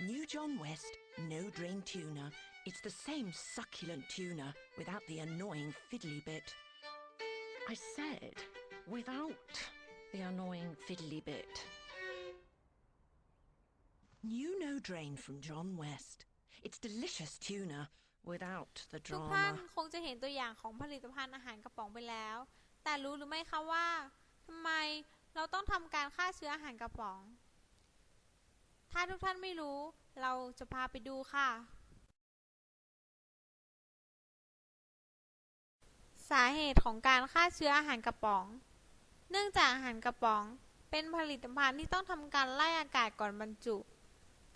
New John West, no drain tuna. It's the same succulent tuna without the annoying fiddly bit. I said, without the annoying fiddly bit. New no drain from John West. It's delicious tuna without the ทุกท่าน drama. คงจะเห็นตัวอย่างของผลิตภัณฑ์อาหารกระป๋องไปแล้ว แต่รู้หรือไม่คะว่าทำไมเราต้องทำการฆ่าเชื้ออาหารกระป๋อง ถ้าทุกท่านไม่รู้ เราจะพาไปดูค่ะ สาเหตุของการฆ่าเชื้ออาหารกระป๋อง เนื่องจากอาหารกระป๋อง เป็นผลิตภัณฑ์ที่ต้องทำการไล่อากาศก่อนบรรจุ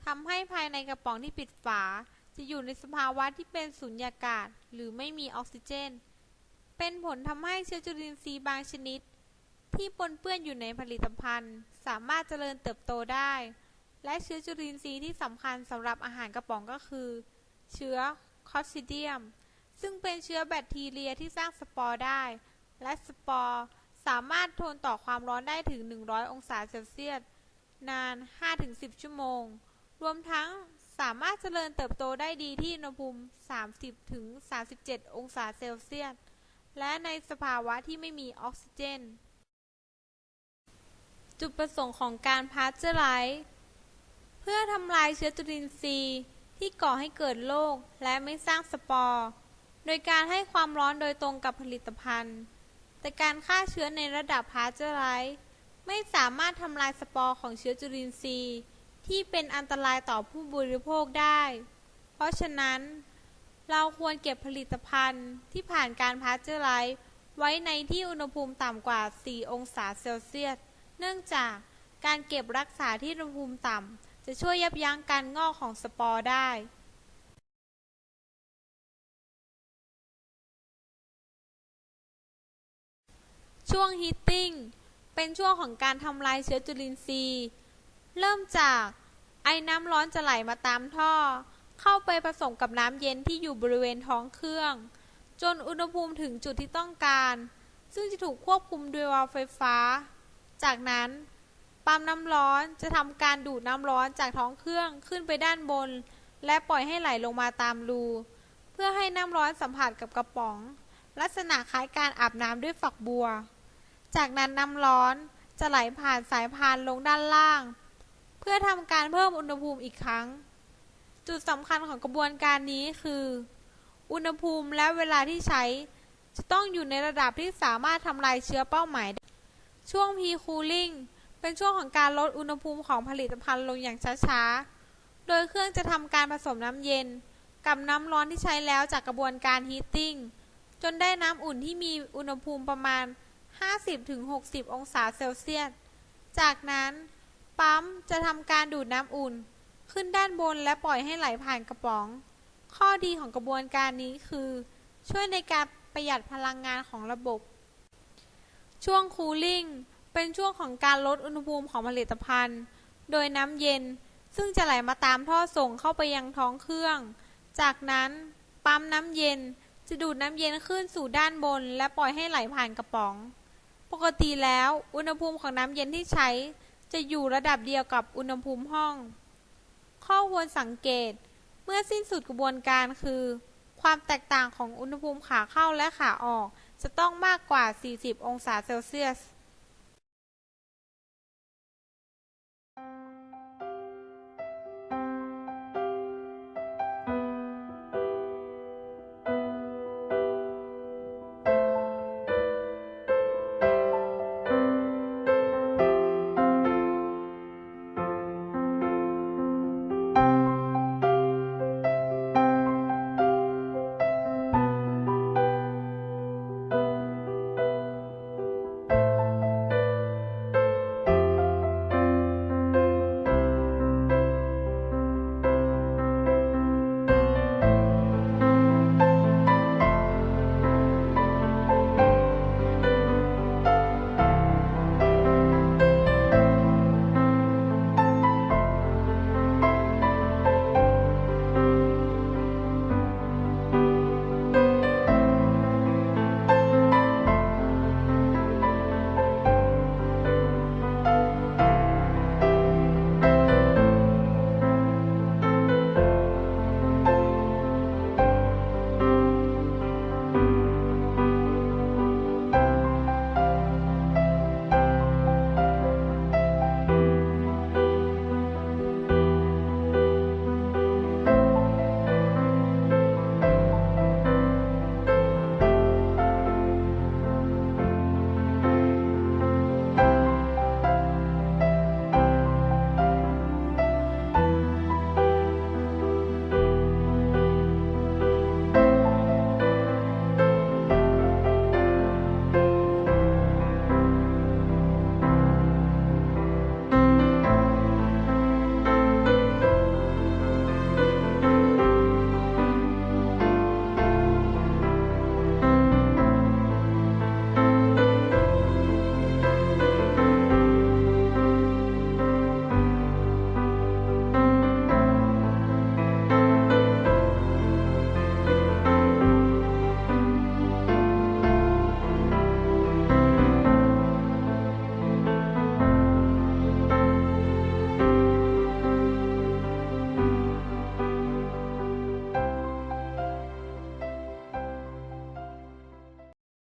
ทำให้ภายในกระป๋องที่ปิดฝา จะอยู่ในสภาวะที่เป็นสุญญากาศ หรือไม่มีออกซิเจน เป็นผลทำให้เชื้อจุลินทรีย์บางชนิด ที่ปนเปื้อนอยู่ในผลิตภัณฑ์ สามารถเจริญเติบโตได้ และเชื้อจุลินทรีย์ที่สำคัญสำหรับอาหารกระป๋องก็คือ เชื้อคอซิเดียม ซึ่งเป็นเชื้อแบคทีเรียที่สร้างสปอร์ได้ และสปอร์สามารถทนต่อความร้อนได้ถึง 100 องศาเซลเซียส นาน 5-10 ชั่วโมง รวมทั้งสามารถเจริญเติบโตได้ดีที่อุณหภูมิ 30-37 องศาเซลเซียส และในสภาวะที่ไม่มีออกซิเจน จุดประสงค์ของการพาสเจอร์ไลซ์ เพื่อทำลายเชื้อจุลินทรีย์ที่ก่อให้เกิดโรคและไม่สร้างสปอร์ โดยการให้ความร้อนโดยตรงกับผลิตภัณฑ์ แต่การฆ่าเชื้อในระดับพาสเจอร์ไลซ์ไม่สามารถทำลายสปอร์ของเชื้อจุลินทรีย์ ที่เป็นอันตรายต่อผู้บริโภคได้ เพราะฉะนั้น เราควรเก็บผลิตภัณฑ์ที่ผ่านการพาสเจอร์ไลซ์ไว้ในที่อุณหภูมิต่ำกว่า 4 องศาเซลเซียส เนื่องจากการเก็บรักษาที่อุณหภูมิต่ำ จะช่วยยับยั้งการงอกของสปอร์ได้ช่วงฮีตติ้งเป็นช่วงของการทำลายเชื้อจุลินทรีย์ เริ่มจากไอ้น้ำร้อนจะไหลมาตามท่อ เข้าไปผสมกับน้ำเย็นที่อยู่บริเวณท้องเครื่อง จนอุณหภูมิถึงจุดที่ต้องการ ซึ่งจะถูกควบคุมด้วยวาล์วไฟฟ้า จากนั้น ปั๊มน้ำร้อนจะทำการดูดน้ำร้อนจากท้องเครื่องขึ้นไปด้านบน และปล่อยให้ไหลลงมาตามรู เพื่อให้น้ำร้อนสัมผัสกับกระป๋อง ลักษณะคล้ายการอาบน้ำด้วยฝักบัว จากนั้นน้ำร้อนจะไหลผ่านสายพานลงด้านล่าง เพื่อทำการเพิ่มอุณหภูมิอีกครั้ง จุดสำคัญของกระบวนการนี้คือ อุณหภูมิและเวลาที่ใช้ จะต้องอยู่ในระดับที่สามารถทำลายเชื้อเป้าหมาย ช่วง P-cooling เป็นช่วงของการลดอุณหภูมิของผลิตภัณฑ์ลงอย่างช้าๆ โดยเครื่องจะทำการผสมน้ำเย็น กับน้ำร้อนที่ใช้แล้วจากกระบวนการฮีตติ้งจนได้น้ำอุ่นที่มีอุณหภูมิประมาณ 50-60 องศาเซลเซียส จากนั้น ปั๊มจะทำการดูดน้ำอุ่น ขึ้นด้านบนและปล่อยให้ไหลผ่านกระป๋อง ข้อดีของกระบวนการนี้คือ ช่วยในการประหยัดพลังงานของระบบ ช่วงคูลิ่ง เป็นช่วงของการลดอุณหภูมิของผลิตภัณฑ์ โดยน้ำเย็น ซึ่งจะไหลมาตามท่อส่งเข้าไปยังท้องเครื่อง จากนั้นปั๊มน้ำเย็นจะดูดน้ำเย็นขึ้นสู่ด้านบน และปล่อยให้ไหลผ่านกระป๋อง ปกติแล้วอุณหภูมิของน้ำเย็นที่ใช้ จะอยู่ระดับเดียวกับอุณหภูมิห้อง ข้อควรสังเกต เมื่อสิ้นสุดกระบวนการคือ ความแตกต่างของอุณหภูมิขาเข้าและขาออก จะต้องมากกว่า 40 องศาเซลเซียส Thank you.